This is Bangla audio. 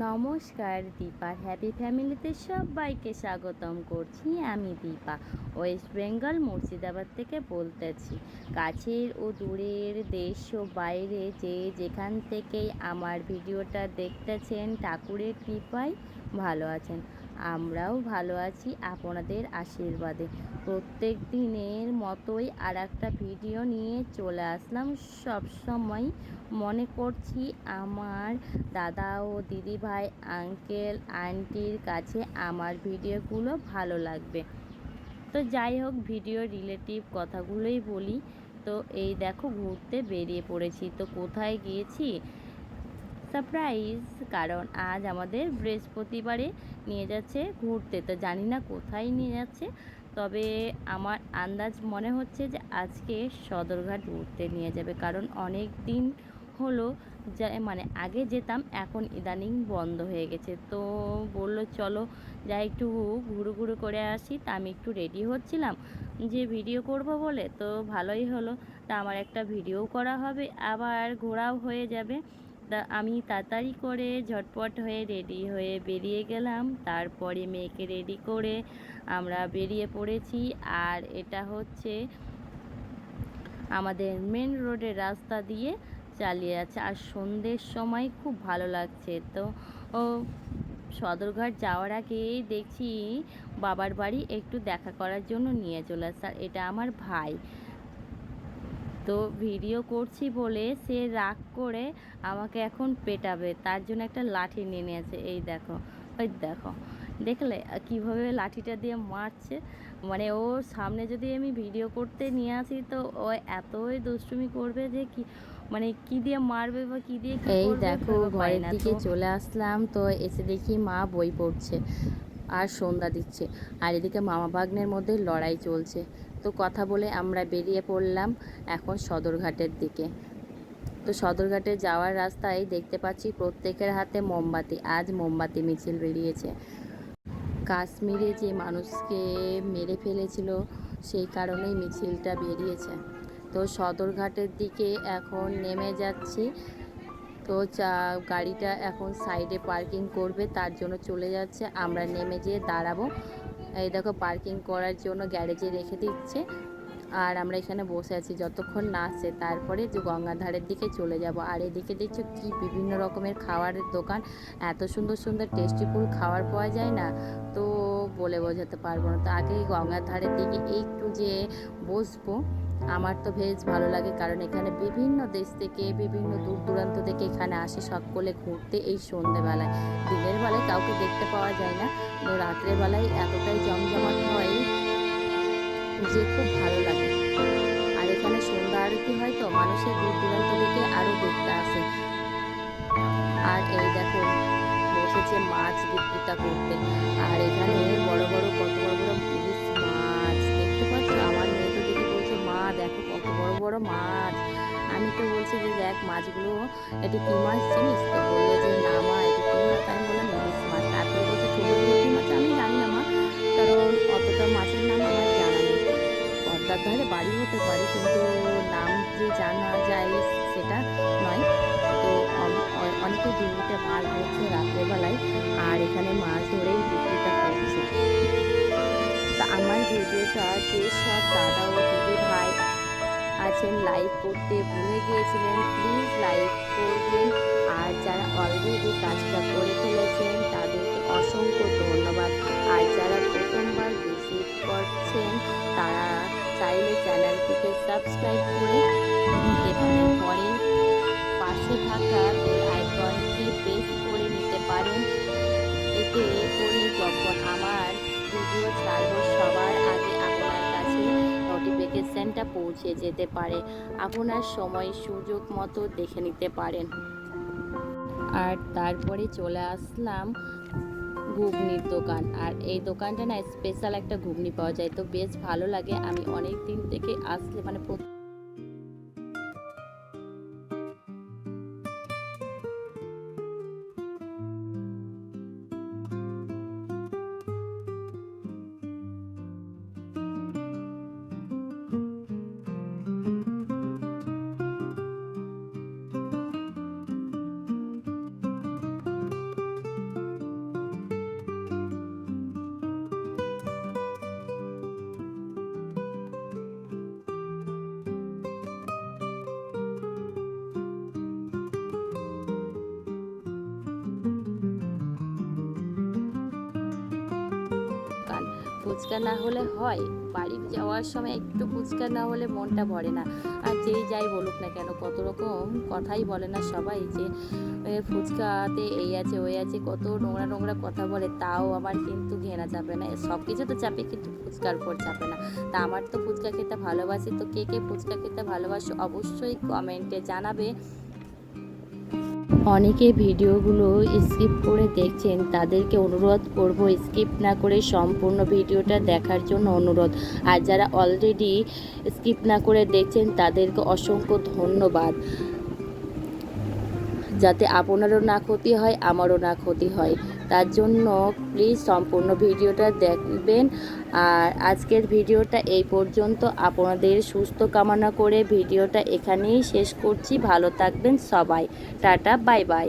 নমস্কার দীপার হ্যাপি ফ্যামিলিতে সবাইকে স্বাগতম করছি আমি দীপা ওয়েস্ট বেঙ্গল মুর্শিদাবাদ থেকে বলতেছি। কাছের ও দূরের দেশ ও বাইরে যে যেখান থেকেই আমার ভিডিওটা দেখতেছেন, ঠাকুরের কৃপায় ভালো আছেন। আমরাও ভালো আছি আপনাদের আশীর্বাদে। প্রত্যেক দিনের মতোই আর একটা ভিডিও নিয়ে চলে আসলাম। সব সময় মনে করছি আমার দাদা ও দিদি ভাই আঙ্কেল আন্টির কাছে আমার ভিডিওগুলো ভালো লাগবে। তো যাই হোক, ভিডিও রিলেটিভ কথাগুলোই বলি। তো এই দেখো, ঘুরতে বেরিয়ে পড়েছি। তো কোথায় গিয়েছি? সারপ্রাইজ, কারণ আজ আমাদের বৃহস্পতিবারে নিয়ে যাচ্ছে ঘুরতে। তো জানি না কোথায় নিয়ে যাচ্ছে, তবে আমার আন্দাজ মনে হচ্ছে যে আজকে সদরঘাট ঘুরতে নিয়ে যাবে, কারণ অনেক দিন হলো যা মানে আগে যেতাম, এখন ইদানিং বন্ধ হয়ে গেছে। তো বলল, চলো, যা একটু ঘুরু ঘুরু করে আসি। তা আমি একটু রেডি হচ্ছিলাম যে, ভিডিও করব বলে। তো ভালোই হলো। তা আমার একটা ভিডিও করা হবে, আবার ঘোরাও হয়ে যাবে। আমি তাড়াতাড়ি করে ঝটপট হয়ে রেডি হয়ে বেরিয়ে গেলাম। তারপরে মেয়েকে রেডি করে আমরা বেরিয়ে পড়েছি। আর এটা হচ্ছে আমাদের মেন রোডের রাস্তা দিয়ে চালিয়ে যাচ্ছে। আর সন্ধ্যের সময় খুব ভালো লাগছে। তো, ও, সদরঘাট যাওয়ার আগেই দেখছি বাবার বাড়ি একটু দেখা করার জন্য নিয়ে চলে আসছে। আর এটা আমার ভাই। তো ভিডিও করছি বলে সে রাগ করে আমাকে এখন পেটাবে। তার জন্য একটা লাঠি নিয়ে নিয়েছে। এই দেখো ওই দেখো। দেখলে কীভাবে লাঠিটা দিয়ে মারছে? মানে ওর সামনে যদি আমি ভিডিও করতে নিয়ে আসি তো ও এতই দুষ্টুমি করবে যে কি মানে কি দিয়ে মারবে বা কি দিয়ে এই দেখো ঘরের দিকে চলে আসলাম তো এসে দেখি মা বই পড়ছে আর সন্ধ্যা দিচ্ছে। আর এদিকে মামা ভাগ্নের মধ্যে লড়াই চলছে। তো কথা বলে আমরা বেরিয়ে পড়লাম এখন সদরঘাটের দিকে। তো সদরঘাটে যাওয়ার রাস্তায় দেখতে পাচ্ছি প্রত্যেকের হাতে মোমবাতি, আজ মোমবাতি মিছিল বেরিয়েছে। কাশ্মীরে যে মানুষকে মেরে ফেলেছিল, সেই কারণেই মিছিলটা বেরিয়েছে। তো সদরঘাটের দিকে এখন নেমে যাচ্ছি। তো চা, গাড়িটা এখন সাইডে পার্কিং করবে, তার জন্য চলে যাচ্ছে। আমরা নেমে যেয়ে দাঁড়াবো। এই দেখো পার্কিং করার জন্য গ্যারেজে রেখে দিচ্ছে। আর আমরা এখানে বসে আছি যতক্ষণ না আসছে তারপরে যে গঙ্গার ধারের দিকে চলে যাব। আর এদিকে দেখছ কি বিভিন্ন রকমের খাবারের দোকান। এত সুন্দর সুন্দর টেস্টি ফুল খাবার পাওয়া যায় না, তো বলে বোঝাতে পারব না। তো আগে গঙ্গার ধারের দিকে একটু যে বসবো আমার তো ভেজ ভালো লাগে কারণ এখানে বিভিন্ন দেশ থেকে, বিভিন্ন দূর দূরান্ত থেকে এখানে আসে সকলে ঘুরতে এই সন্ধেবেলায়। দিনের বেলায় কাউকে দেখতে পাওয়া যায় না তো রাত্রের বেলায় এতটাই জমজমাট হয় যে খুব ভালো লাগে। আর এখানে সন্ধ্যা আরতি হয় তো, মানুষের দূর দূরান্ত থেকে আরও দেখতে আসে। আর এই দেখো, বসেছে মাছ বিক্রিটা করতে। আর এখানে বলছি যে, দেখ, মাছগুলো, এটা কি মাছ চিনিস তো বলল যে, না মা, এটা কি মাছ? আমি বললাম, ইলিশ মাছ। তারপরে বলছে ছোটো ছোটো কি মাছ? আমি জানি না মা, কারণ অতটা মাছের নাম আমার জানা নেই। পদ্মার ধারে বাড়ি হতে পারে, কিন্তু নাম যে জানা যায় সেটা নয়। তো অনেকে ডিউটিতে মাছ ধরছে রাত্রেবেলায়, আর এখানে মাছ ধরেই বিক্রিটা করছে তা আমার ভিডিওটা যেসব দাদা ও দিদি ভাই আছেন লাইক করতে ভুলে গিয়েছিলেন প্লিজ লাইক করবেন। আর যারা অলরেডি কাজটা করে ফেলেছেন, তাদেরকে অসংখ্য ধন্যবাদ। আর যারা প্রথমবার ভিজিট করছেন, তারা চাইলে চ্যানেলটিকে সাবস্ক্রাইব করে নিতে পারেন। পরে পাশে থাকা বেল আইকনটি প্রেস করে নিতে পারেন। এতে করে যখন আমার ভিডিও ছাড়বো সবার নোটিফিকেশানটা পৌঁছে যেতে পারে। আপনার সময় সুযোগ মতো দেখে নিতে পারেন। আর তারপরে চলে আসলাম ঘুগনির দোকান। আর এই দোকানটা না স্পেশাল একটা ঘুগনি পাওয়া যায়। তো বেশ ভালো লাগে। আমি অনেক দিন থেকে আসলে মানে ফুচকা না হলে হয়। বাড়ি যাওয়ার সময় একটু ফুচকা না হলে মনটা ভরে না। আর যেই যাই বলুক না কেন, কত রকম কথাই বলে না সবাই যে ফুচকাতে এই আছে, ওই আছে, কত নোংরা নোংরা কথা বলে, তাও আমার কিন্তু ঘেনা যাবে না। সব কিছু তো চাপে, কিন্তু ফুচকার উপর চাপে না। তা আমার তো ফুচকা খেতে ভালোবাসি, তো কে কে ফুচকা খেতে ভালোবাসো অবশ্যই কমেন্টে জানাবে। অনেকে ভিডিওগুলো স্কিপ করে দেখছেন, তাদেরকে অনুরোধ করব স্কিপ না করে সম্পূর্ণ ভিডিওটা দেখার জন্য অনুরোধ। আর যারা অলরেডি স্কিপ না করে দেখছেন, তাদেরকে অসংখ্য ধন্যবাদ। যাতে আপনারও না ক্ষতি হয়, আমারও না ক্ষতি হয়। তার জন্য প্লিজ সম্পূর্ণ ভিডিওটা দেখবেন। আর আজকের ভিডিওটা এই পর্যন্ত। আপনাদের সুস্থ কামনা করে ভিডিওটা এখানেই শেষ করছি। ভালো থাকবেন সবাই। Tata, bye bye.